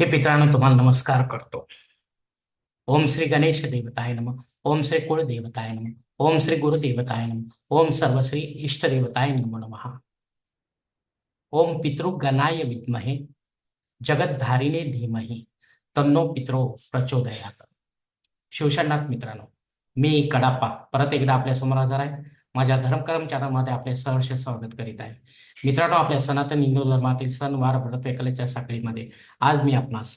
हे पित्रांनो तुम्हाला नमस्कार करतो. ओम श्री गणेश देवताय नम. ओम श्री कुळ देवताय नम. ओम श्री गुरु देवताय नम. ओम सर्वश्री इष्ट देवताय नमो नमः. ओम पितृगणाय विद्महे जगद्धारिणे धीमहे. तन्नो पित्रो प्रचोदयात. शिवशरणाथ मित्रांनो मी कडाप्पा. परत एकदा आपल्यासमोर हजर आहे. माझ्या धर्मकर्म चॅनलमध्ये आपले सहर्ष स्वागत करीत आहे. मित्रांनो आपल्या सनातन हिंदू धर्मातील सण वार व्रत साखळीमध्ये आज मी आपणास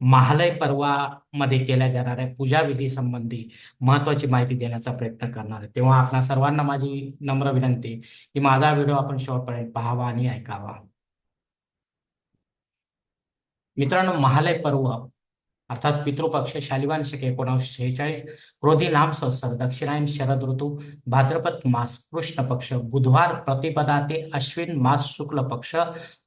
महालय पर्वामध्ये केल्या जाणाऱ्या पूजाविधी संबंधी महत्वाची माहिती देण्याचा प्रयत्न करणार आहे. तेव्हा आपणा सर्वांना माझी नम्र विनंती की माझा व्हिडिओ आपण शेवटपर्यंत पाहावा आणि ऐकावा. मित्रांनो महालय पर्व अर्थात पितृपक्ष शालिवान शके एकोणाशे शेहेचाळीस क्रोधी नाम संवत्सर दक्षिणायन शरद ऋतू भाद्रपद मास कृष्ण पक्ष बुधवार प्रतिपदा ते अश्विन मास शुक्ल पक्ष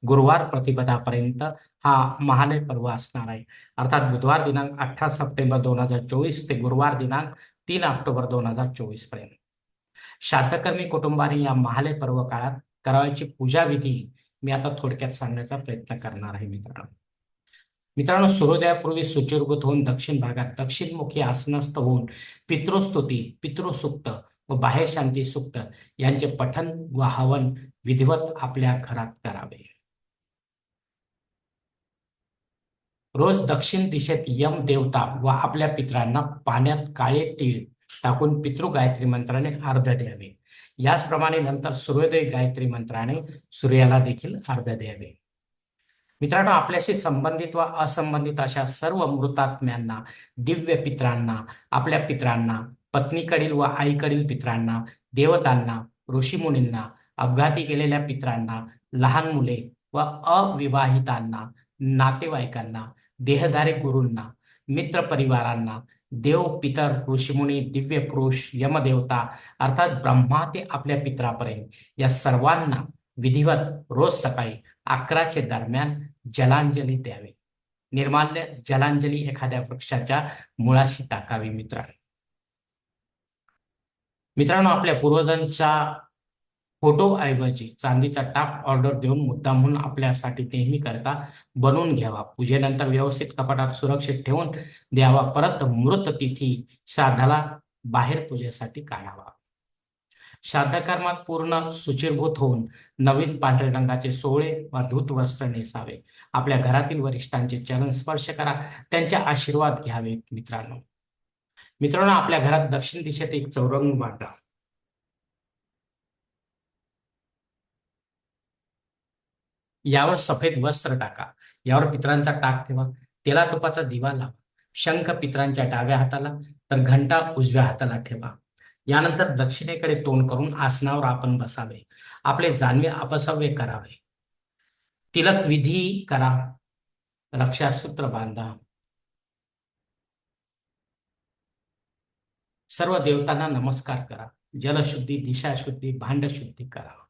गुरुवार प्रतिपदापर्यंत हा महालय पर्व असणार आहे. अर्थात बुधवार दिनांक अठरा सप्टेंबर दोन हजार चोवीस ते गुरुवार दिनांक तीन ऑक्टोबर दोन हजार चोवीसपर्यंत. शातकर्मी कुटुंबाने या महालय पर्व काळात करावयाची पूजाविधी मी आता थोडक्यात सांगण्याचा प्रयत्न करणार आहे मित्रांनो. मित्रांनो सूर्योदयापूर्वी शुचिर्भूत होऊन दक्षिण भागात दक्षिणमुखी आसनस्थ होऊन पितृस्तुती पितृसुक्त व बाह्य शांती सुक्त यांचे पठन व हवन विधिवत आपल्या घरात करावे. रोज दक्षिण दिशेत यम देवता व आपल्या पितरांना पाण्यात काळे तीळ टाकून पितृ गायत्री मंत्राने अर्ध द्यावे. याचप्रमाणे नंतर सूर्योदय गायत्री मंत्राने सूर्याला देखील अर्ध द्यावे. मित्रांनो आपल्याशी संबंधित व असंबंधित अशा सर्व मृतात्म्यांना दिव्य पित्रांना आपल्या पित्रांना पत्नीकडील व आईकडील पित्रांना देवतांना ऋषीमुनींना अपघाती केलेल्या पित्रांना लहान मुले व अविवाहितांना नातेवाईकांना देहधारी गुरूंना मित्र परिवारांना देव पितर ऋषीमुनी दिव्य पुरुष यमदेवता अर्थात ब्रह्मा ते आपल्या पित्रापर्यंत या सर्वांना विधिवत रोज सकाळी अकराचे दरम्यान जलांजली द्यावी. निर्माल्य जलांजली एखाद्या वृक्षाच्या मुळाशी टाकावी मित्रांनो. मित्रांनो आपल्या पूर्वजांच्या फोटो ऐवजी चांदीचा टाक ऑर्डर देऊन मुद्दामहून आपल्यासाठी नेहमी करता बनवून घ्यावा. पूजेनंतर व्यवस्थित कपाटात सुरक्षित ठेवून द्यावा. परत मृत तिथी श्राद्धाला बाहेर पूजेसाठी काढावा. श्राद्धकर्मात पूर्ण सुचिरभूत होऊन नवीन पांढऱ्या रंगाचे सोळे व धूत वस्त्र नेसावे. आपल्या घरातील वरिष्ठांचे चरण स्पर्श करा. त्यांचे आशीर्वाद घ्यावे मित्रांनो. मित्रांनो आपल्या घरात दक्षिण दिशेत एक चौरंग बांधा. यावर सफेद वस्त्र टाका. यावर पित्रांचा टाक ठेवा. तेला तुपाचा दिवा लावा. शंख पित्रांच्या डाव्या हाताला तर घंटा उजव्या हाताला ठेवा. यानंतर दक्षिणेकडे तोंड करून आसनावर आपण बसावे. आपले जानवे अपसव्य करावे. तिलक विधी करा. रक्षासूत्र बांधा. सर्व देवतांना नमस्कार करा. जलशुद्धी दिशाशुद्धी भांडशुद्धी करा.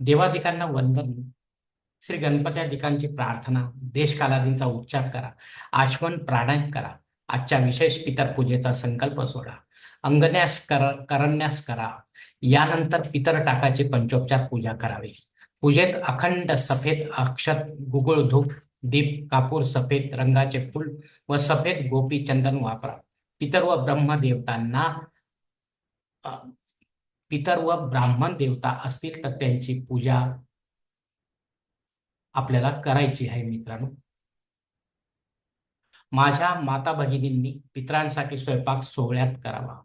देवादिकांना वंदन. श्री गणपत्यादिकांची प्रार्थना. देशकालादींचा उच्चार करा. आचमन प्राणायाम करा. आजच्या विशेष पितर पूजेचा संकल्प सोडा. अंगन्यास कर करण्यास करा. यानंतर पितर टाकाची पंचोपचार पूजा करावी. पूजेत अखंड सफेद अक्षत गुगुळ धूप दीप कापूर सफेद रंगाचे फुल व सफेद गोपी चंदन वापरा. पितर व ब्रह्मदेवतांना देवतांना पितर व ब्राह्मण देवता असतील तर त्यांची पूजा आपल्याला करायची आहे मित्रांनो. माझ्या माता भगिनींनी पितरांसाठी स्वयंपाक सोहळ्यात करावा.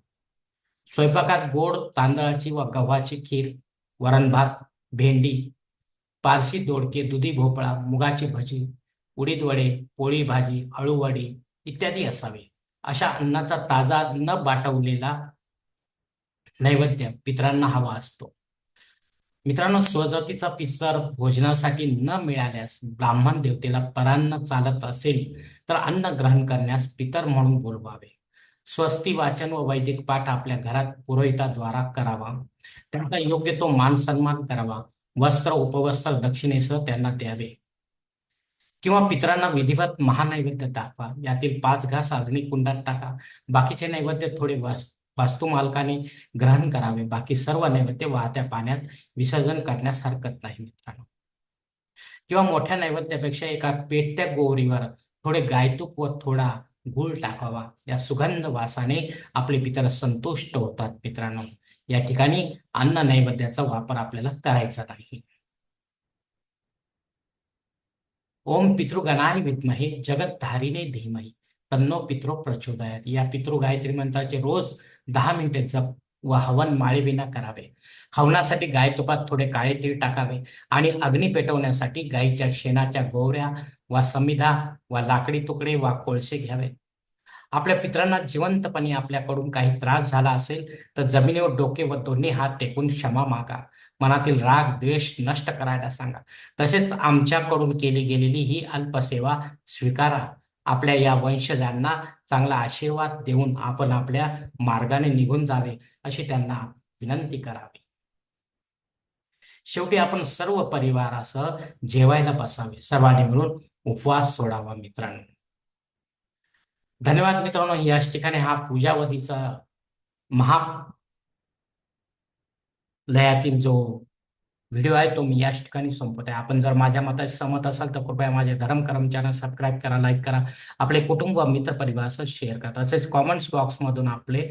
स्वयंपाकात गोड तांदळाची व गव्हाची खीर वरण भात भेंडी पारशी दोडके दुधी भोपळा मुगाची भजी उडीद वडे पोळी भाजी अळूवडी इत्यादी असावे. अशा अन्नाचा ताजा न बाटवलेला नैवेद्य पितरांना हवा असतो. मित्रांनो स्वजातीचा पिसर भोजनासाठी न मिळाल्यास ब्राह्मण देवतेला परान्न चालत असेल तर अन्न ग्रहण करण्यास पितर म्हणून बोलवावे. स्वस्ती वाचन व वैदिक पाठ आपल्या घरात पुरोहिताद्वारा करावा. त्यांचा योग्य तो मान सन्मान करावा. वस्त्र उपवस्त्र दक्षिणेसह त्यांना द्यावे. किंवा पितरांना विधिवत महानैवेद्य दाखवा. यातील पाच घास अग्निकुंडात टाका. बाकीचे नैवेद्य थोडे वास्तू मालकाने ग्रहण करावे. बाकी सर्व नैवेद्य वाहत्या पाण्यात विसर्जन करण्यास हरकत नाही मित्रांनो. किंवा मोठ्या नैवेद्यापेक्षा एका पेट्या गोवरीवर थोडे गायतूक व थोडा गुळ टाकावा. या सुगंध वासाने आपले पितर संतुष्ट होतात मित्रांनो. या ठिकाणी अन्न नैवेद्याचा वापर आपल्याला करायचा नाही. ओम पितृगणाय विद्महे जगतधारिणे धीमहि. तन्नो पितृ प्रचोदयात. या पितृ गायत्री मंत्राचे रोज दहा मिनिटे जप व हवन माळेविना करावे. हवनासाठी गाय तुपात थोडे काळे तीळ टाकावे आणि अग्नी पेटवण्यासाठी गायीच्या शेणाच्या गोवऱ्या वा समिधा वा लाकडी तुकडे वा कोळसे घ्यावे. आपल्या पित्रांना जिवंतपणे आपल्याकडून काही त्रास झाला असेल तर जमिनीवर डोके व दोन्ही हात टेकून क्षमा मागा. मनातील राग द्वेष नष्ट करायला सांगा. तसेच आमच्याकडून केली गेलेली ही अल्पसेवा स्वीकारा. आपल्या या वंशजांना चांगला आशीर्वाद देऊन आपण आपल्या मार्गाने निघून जावे अशी त्यांना विनंती करावी. शेवटी आपण सर्व परिवारासह जेवायला बसावे. सर्वांनी मिळून उपवास सोडावा मित्रांनो. धन्यवाद मित्रांनो याच ठिकाणी हा पूजावधीचा महा लयातील जो व्हिडिओ आहे तो मी याच ठिकाणी संपवत आहे. आपण जर माझ्या मताशी सहमत असाल तर कृपया माझे धर्म करम चॅनल सबस्क्राईब करा लाईक करा. आपले कुटुंब व मित्र परिवारासह शेअर करा. तसेच कॉमेंट्स बॉक्समधून आपले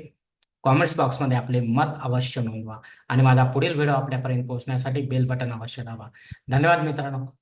कॉमेंट्स बॉक्समध्ये आपले मत अवश्य नोंदवा. आणि माझा पुढील व्हिडिओ आपल्यापर्यंत पोहोचण्यासाठी बेल बटन अवश्य दाबा. धन्यवाद मित्रांनो.